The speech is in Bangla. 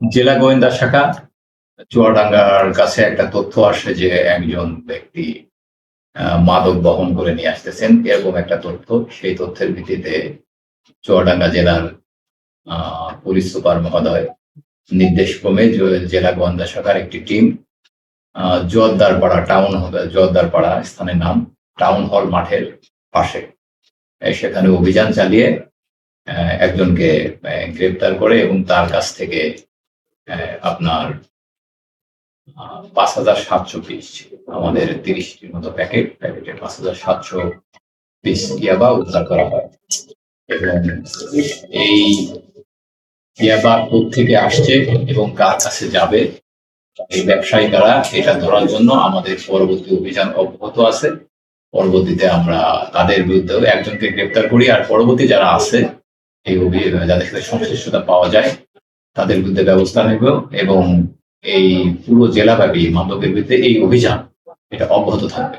জেলা গোয়েন্দা শাখা, চুয়াডাঙ্গার কাছে একটা তথ্য আসে যে একজন ব্যক্তি মাদক বহন করে নিয়ে আসতেছেন। এরকম একটা তথ্য, সেই তথ্যের ভিত্তিতে চুয়াডাঙ্গা জেলার পুলিশ সুপার মহোদয় নির্দেশ ক্রমে জেলা গোয়েন্দা শাখার একটি টিম জোয়ারদারপাড়া টাউন জোয়ারদারপাড়া স্থানের নাম টাউন হল মাঠের পাশে। সেখানে অভিযান চালিয়ে একজনকে গ্রেপ্তার করে এবং তার কাছ থেকে আপনার পাঁচ হাজার সাতশো পিস আমাদের তিরিশটির মতো প্যাকেট প্যাকেটে পাঁচ হাজার সাতশো পিস ইয়াবা উদ্ধার করা হয়। এবং এই ইয়াবা থেকে আসছে এবং কার কাছে যাবে এই ব্যবসায়ী তারা এটা ধরার জন্য আমাদের পরবর্তী অভিযান অব্যাহত আছে। পরবর্তীতে আমরা তাদের বিরুদ্ধে একজনকে গ্রেপ্তার করি আর পরবর্তী যারা আছে, এই যাদের সাথে সংশ্লিষ্টতা পাওয়া যায়, তাদের বিরুদ্ধে ব্যবস্থা নেব এবং এই পুরো জেলাব্যাপী মাদকের বিরুদ্ধে এই অভিযান এটা অব্যাহত থাকবে।